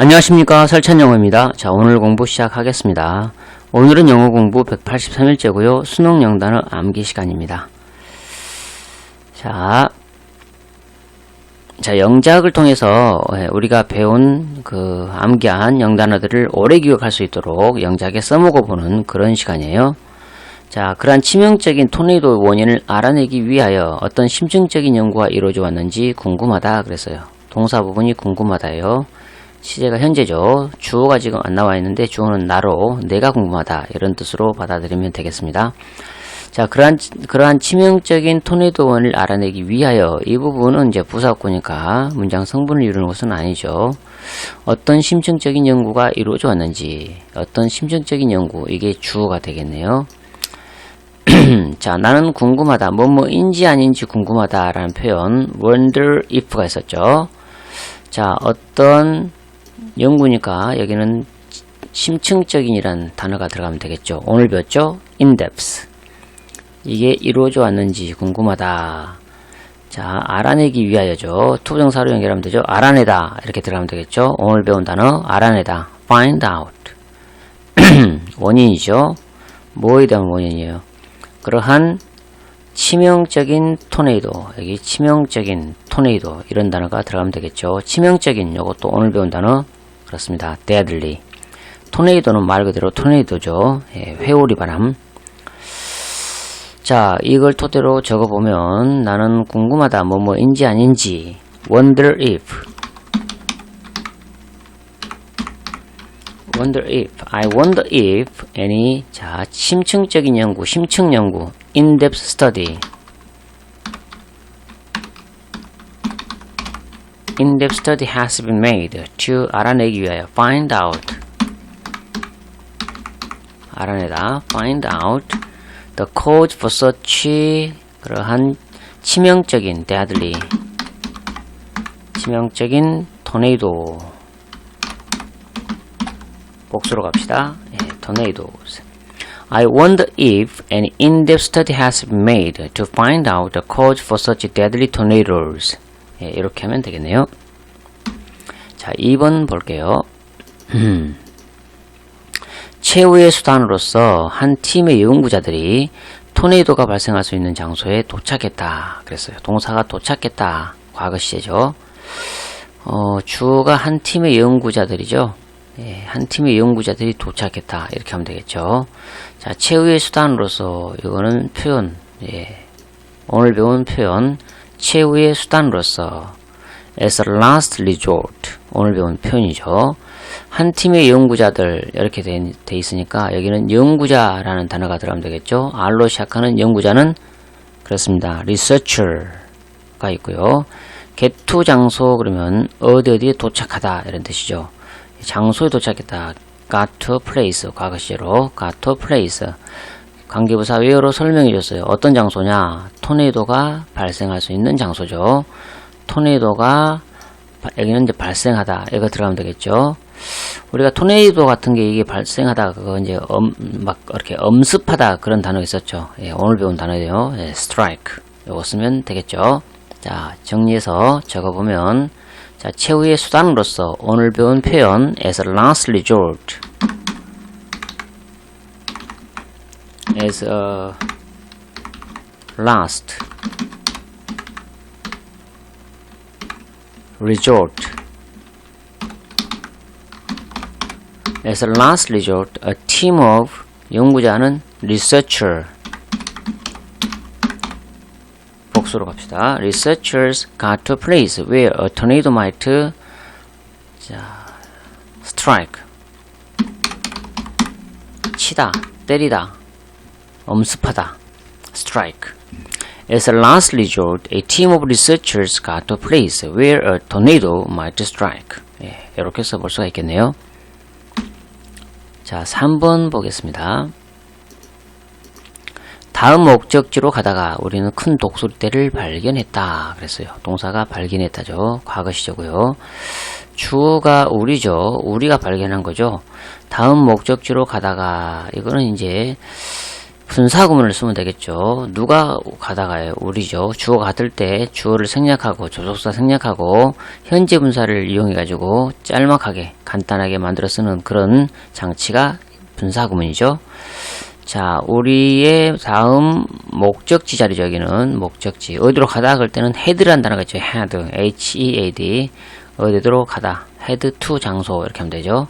안녕하십니까 설찬영어입니다. 자 오늘 공부 시작하겠습니다. 오늘은 영어 공부 183일째고요. 수능 영단어 암기 시간입니다. 자, 자 영작을 통해서 예, 우리가 배운 그 암기한 영단어들을 오래 기억할 수 있도록 영작에 써먹어 보는 그런 시간이에요. 자, 그러한 치명적인 토네이도 원인을 알아내기 위하여 어떤 심층적인 연구가 이루어져 왔는지 궁금하다 그랬어요. 동사 부분이 궁금하다요. 시제가 현재죠. 주어가 지금 안 나와 있는데 주어는 나로 내가 궁금하다 이런 뜻으로 받아들이면 되겠습니다. 자, 그러한 그러한 치명적인 토네이도 원을 알아내기 위하여 이 부분은 이제 부사구니까 문장 성분을 이루는 것은 아니죠. 어떤 심층적인 연구가 이루어져 왔는지 어떤 심층적인 연구 이게 주어가 되겠네요. 자, 나는 궁금하다. 뭐뭐인지 아닌지 궁금하다라는 표현 wonder if가 있었죠. 자, 어떤 연구니까 여기는 심층적인이란 단어가 들어가면 되겠죠. 오늘 배웠죠? in-depth. 이게 이루어져 왔는지 궁금하다. 자, 알아내기 위하여죠. 투정사로 연결하면 되죠. 알아내다. 이렇게 들어가면 되겠죠. 오늘 배운 단어 알아내다. find out. 원인이죠. 뭐에 대한 원인이에요? 그러한 치명적인 토네이도 여기 치명적인 토네이도 이런 단어가 들어가면 되겠죠. 치명적인 요것도 오늘 배운 단어. 그렇습니다. deadly 토네이도는 말 그대로 토네이도죠. 예, 회오리 바람. 자 이걸 토대로 적어보면 나는 궁금하다. 뭐뭐인지 아닌지. wonder if. wonder if. I wonder if any 자 심층적인 연구 심층 연구 in-depth study in-depth study has been made to 알아내기 위하여 find out 알아내다 find out the cause for such 그러한 치명적인 deadly 치명적인 토네이도 복수로 갑시다. 예, tornadoes. I wonder if an in-depth study has been made to find out the cause for such deadly tornadoes. 예, 이렇게 하면 되겠네요. 자, 2번 볼게요. 최후의 수단으로서 한 팀의 연구자들이 토네이도가 발생할 수 있는 장소에 도착했다. 그랬어요. 동사가 도착했다. 과거 시제죠. 어, 주어가 한 팀의 연구자들이죠. 예, 한 팀의 연구자들이 도착했다 이렇게 하면 되겠죠. 자, 최후의 수단으로서 이거는 표현, 예, 오늘 배운 표현 최후의 수단으로서 as a last resort 오늘 배운 표현이죠. 한 팀의 연구자들 이렇게 돼, 돼 있으니까 여기는 연구자라는 단어가 들어가면 되겠죠. R로 시작하는 연구자는 그렇습니다. researcher가 있고요. 개투 장소 그러면 어디 어디에 도착하다 이런 뜻이죠. 장소에 도착했다. got to place 과거 시제로 got to place 관계부사 where로 설명해 줬어요. 어떤 장소냐? 토네이도가 발생할 수 있는 장소죠. 토네이도가 여기는 이제 발생하다. 이거 들어가면 되겠죠. 우리가 토네이도 같은 게 이게 발생하다 그거 이제 엄, 막 이렇게 엄습하다 그런 단어 있었죠. 예, 오늘 배운 단어예요. 예, strike. 이거 쓰면 되겠죠. 자, 정리해서 적어보면 자, 최후의 수단으로서 오늘 배운 표현 as a last resort as a last resort as a last resort a team of 연구자는 researcher 복수로 갑시다. Researchers got to place where a tornado might 자, strike 치다, 때리다, 엄습하다, strike. As a last resort, a team of researchers got to place where a tornado might strike. 예, 이렇게 써볼 수가 있겠네요. 자, 3번 보겠습니다. 다음 목적지로 가다가 우리는 큰 독수리떼를 발견했다. 그랬어요. 동사가 발견했다죠. 과거 시제고요. 주어가 우리죠. 우리가 발견한 거죠. 다음 목적지로 가다가 이거는 이제 분사구문을 쓰면 되겠죠. 누가 가다가요? 우리죠. 주어가 같을 때 주어를 생략하고 조속사 생략하고 현재 분사를 이용해 가지고 짤막하게 간단하게 만들어 쓰는 그런 장치가 분사구문이죠. 자, 우리의 다음 목적지 자리죠. 여기는 목적지. 어디로 가다 그럴 때는 head라는 단어가 있죠. head, H-E-A-D. 어디로 가다. head to 장소 이렇게 하면 되죠.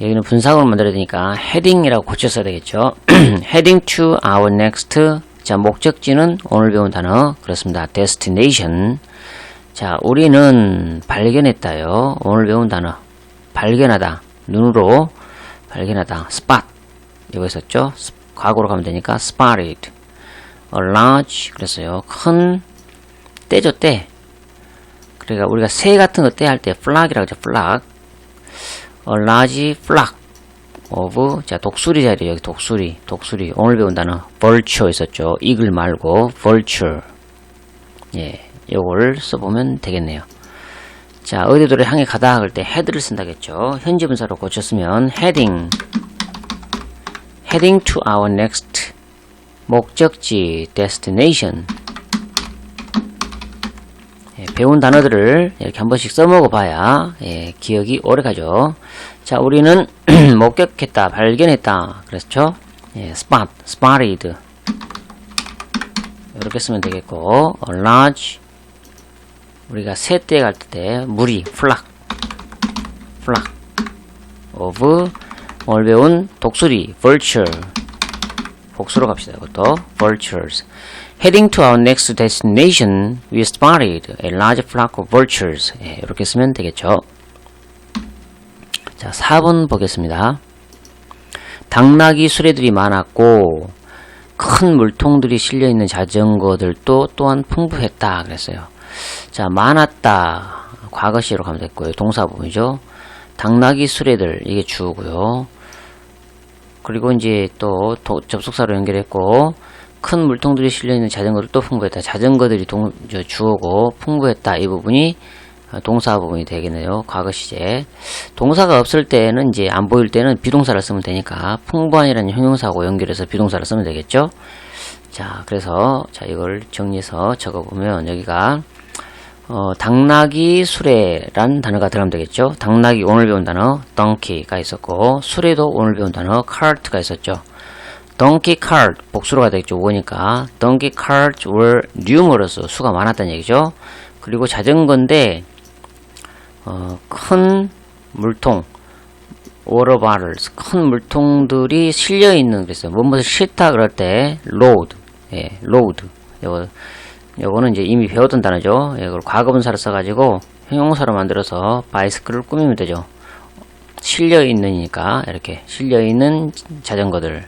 여기는 분사구문 만들어야 되니까 heading이라고 고쳤어야 되겠죠. heading to our next. 자, 목적지는 오늘 배운 단어 그렇습니다. destination. 자, 우리는 발견했다요. 오늘 배운 단어 발견하다. 눈으로 발견하다. spot. 이거 있었죠? 스- 과거로 가면 되니까 spotted. a large 그랬어요. 큰 떼죠 떼. 그러니까 우리가 새 같은 거떼할때 flag이라고 하죠. flag. a large flock of 자 독수리 자리 여기 독수리 독수리 오늘 배운 단어 vulture 있었죠. 이글 말고 vulture. 예, 요걸 써보면 되겠네요. 자 어디도를 향해 가다 할때 head를 쓴다겠죠. 현재 분사로 고쳤으면 heading heading to our next 목적지 destination 예, 배운 단어들을 이렇게 한 번씩 써먹어 봐야 예, 기억이 오래 가죠. 자, 우리는 목격했다, 발견했다. 그랬죠? 예, spot, spotted. 이렇게 쓰면 되겠고, a large. 우리가 새떼 갈때 무리, flock, flock. of 오늘 배운 독수리, vulture. 복수로 갑시다. 이것도 vultures. Heading to our next destination, we spotted a large flock of vultures. 예, 이렇게 쓰면 되겠죠. 자, 4번 보겠습니다. 당나귀 수레들이 많았고 큰 물통들이 실려 있는 자전거들도 또한 풍부했다 그랬어요. 자, 많았다. 과거시로 가면 됐고요. 동사 부분이죠. 당나귀 수레들 이게 주고요. 그리고 이제 또 도- 접속사로 연결했고 큰 물통들이 실려 있는 자전거를 또 풍부했다. 자전거들이 동, 저 주어고 풍부했다. 이 부분이 어, 동사 부분이 되겠네요. 과거 시제. 동사가 없을 때는 이제 안 보일 때는 비동사를 쓰면 되니까 풍부한이라는 형용사하고 연결해서 비동사를 쓰면 되겠죠. 자, 그래서 자 이걸 정리해서 적어보면 여기가 어, 당나귀 수레란 단어가 들어가면 되겠죠. 당나귀 오늘 배운 단어 donkey가 있었고 수레도 오늘 배운 단어 cart가 있었죠. donkey cart 복수로가 되겠죠. 5니까 donkey carts were numerous 수가 많았다는 얘기죠. 그리고 자전거인데 어, 큰 물통 water bottles 큰 물통들이 실려 있는 그랬어요. 뭐뭐를 싣다 그럴 때 load 예, load 요거 요거는 이제 이미 배웠던 단어죠. 예, 이걸 과거분사를 써가지고 형용사로 만들어서 바이스크를 꾸미면 되죠. 실려 있는이니까 이렇게 실려 있는 자전거들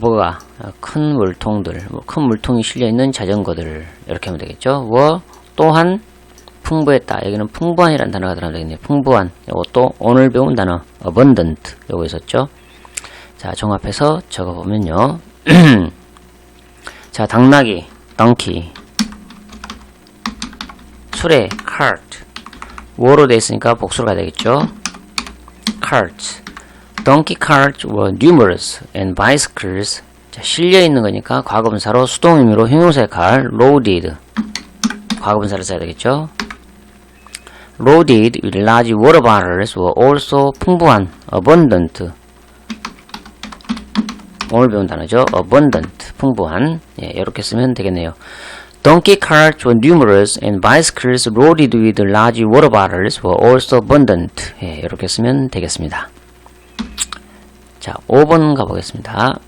뭐가 어, 큰 물통들 뭐큰 물통이 실려 있는 자전거들 이렇게 하면 되겠죠. 워 또한 풍부했다. 여기는 풍부한이라는 단어가 들어가면 되겠네요. 풍부한. 이것도 오늘 배운 단어 abundant 요거 있었죠. 자 종합해서 적어보면요. 자 당나귀 donkey 수레 cart 워로 돼 있으니까 복수로 가야 되겠죠. carts donkey carts were numerous and bicycles 자, 실려 있는 거니까 과거분사로 수동 의미로 형용사 역할 loaded 과거분사를 써야 되겠죠. loaded with large water bottles were also 풍부한 abundant 오늘 배운 단어죠. abundant 풍부한 예, 이렇게 쓰면 되겠네요. Donkey carts were numerous and bicycles loaded with large water bottles were also abundant. 예, 이렇게 쓰면 되겠습니다. 자, 5번 가보겠습니다.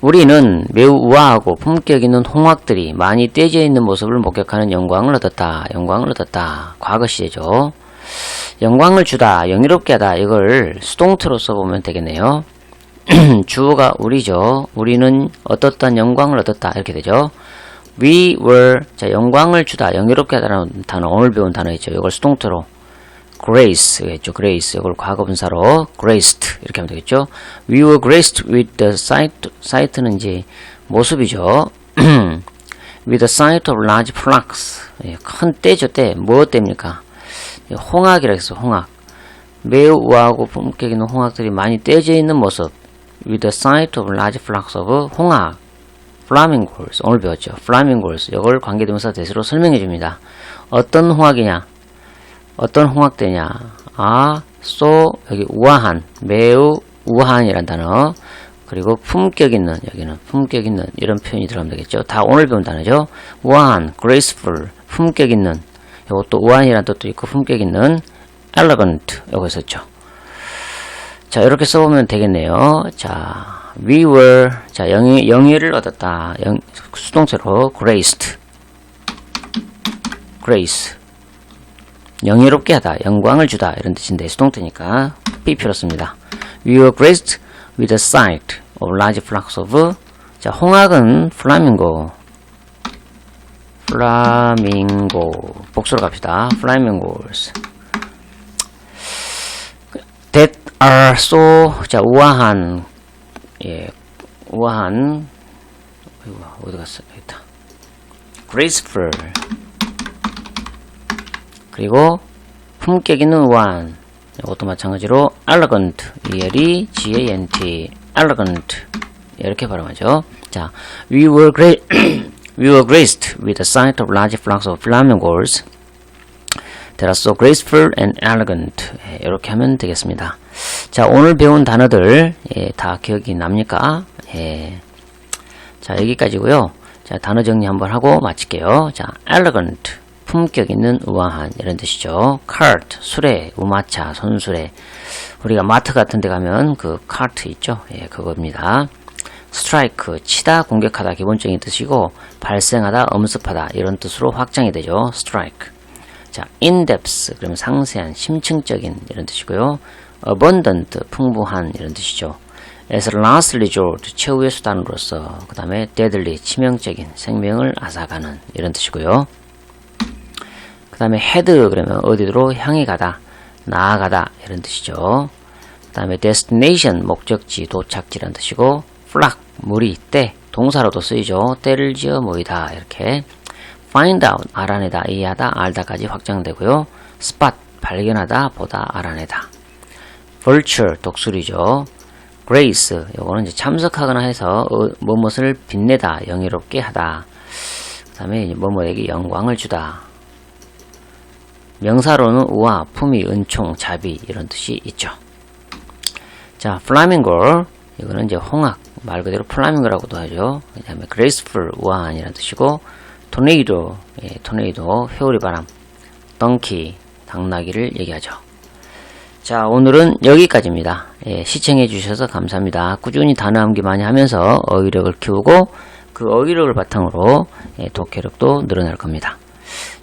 우리는 매우 우아하고 품격 있는 홍학들이 많이 떼져 있는 모습을 목격하는 영광을 얻었다. 영광을 얻었다. 과거 시제죠. 영광을 주다, 영예롭게 하다. 이걸 수동태로 써보면 되겠네요. 주어가 우리죠. 우리는 어떻단 영광을 얻었다. 이렇게 되죠. We were 자 영광을 주다, 영예롭게 하다라는 단어 오늘 배운 단어 있죠. 이걸 수동태로 grace겠죠. grace 이걸 과거분사로 graced 이렇게 하면 되겠죠. We were graced with the sight sight는 이제 모습이죠. with the sight of large flocks 예, 큰 떼죠 떼. 뭐 떼입니까? 예, 홍학이라 해서 홍학. 매우 우아하고 품격 있는 홍학들이 많이 떼져 있는 모습 with the sight of large flocks of 홍학, flamingos. 오늘 배웠죠. flamingos. 이걸 관계대명사 대수로 설명해 줍니다. 어떤 홍학이냐? 어떤 홍학대냐? 아, so, 여기 우아한, 매우 우아한이란 단어. 그리고 품격 있는, 여기는 품격 있는, 이런 표현이 들어가면 되겠죠. 다 오늘 배운 단어죠. 우아한, graceful, 품격 있는. 이것도 우아한이란 뜻도 있고, 품격 있는, elegant. 요거 있었죠. 자, 이렇게 써보면 되겠네요. 자, we were, 자, 영예, 영예를 얻었다. 영, 수동태로 graced. grace. 영예롭게 하다, 영광을 주다, 이런 뜻인데, 수동태니까, 삐표로 씁니다. We were graced with the sight of large flocks of, 자, 홍학은 플라밍고. 플라밍고. 복수로 갑시다. that are so 자 우아한 예 우아한 어디 갔어 여기 있다 graceful 그리고 품격 있는 우아한 이것도 마찬가지로 elegant ELE G-A-N-T elegant 이렇게 발음하죠 자 we were great we were graced with the sight of large flocks of flamingos that are so graceful and elegant. 예, 이렇게 하면 되겠습니다. 자, 오늘 배운 단어들 예, 다 기억이 납니까? 예. 자, 여기까지고요. 자, 단어 정리 한번 하고 마칠게요. 자, elegant, 품격 있는 우아한 이런 뜻이죠. cart, 수레, 우마차, 손수레. 우리가 마트 같은 데 가면 그 cart 있죠? 예, 그겁니다. strike, 치다, 공격하다 기본적인 뜻이고 발생하다, 엄습하다 이런 뜻으로 확장이 되죠. strike. 자, in-depth 그러면 상세한, 심층적인 이런 뜻이고요. Abundant 풍부한 이런 뜻이죠. as a last resort 최후의 수단으로서 그 다음에 deadly 치명적인 생명을 앗아가는 이런 뜻이고요. 그 다음에 head 그러면 어디로 향해 가다, 나아가다 이런 뜻이죠. 그 다음에 destination 목적지, 도착지라는 뜻이고 flock 무리, 때 동사로도 쓰이죠. 때를 지어 모이다 이렇게 find out 알아내다, 이해하다, 알다까지 확장되고요. spot 발견하다, 보다, 알아내다. Virtue 독수리죠. grace 요거는 이제 참석하거나 해서 어, 무엇을 빛내다, 영예롭게 하다. 그 다음에 뭐뭐에게 영광을 주다. 명사로는 우아, 품위, 은총, 자비 이런 뜻이 있죠. 자, flamingo 이거는 이제 홍학 말 그대로 플라밍고라고도 하죠. 그다음에 graceful 우아한이라는 뜻이고 토네이도, 예, 토네이도, 회오리 바람, 덩키, 당나귀를 얘기하죠. 자, 오늘은 여기까지입니다. 예, 시청해 주셔서 감사합니다. 꾸준히 단어 암기 많이 하면서 어휘력을 키우고 그 어휘력을 바탕으로 예, 독해력도 늘어날 겁니다.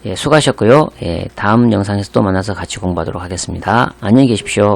예, 수고하셨고요. 예, 다음 영상에서 또 만나서 같이 공부하도록 하겠습니다. 안녕히 계십시오.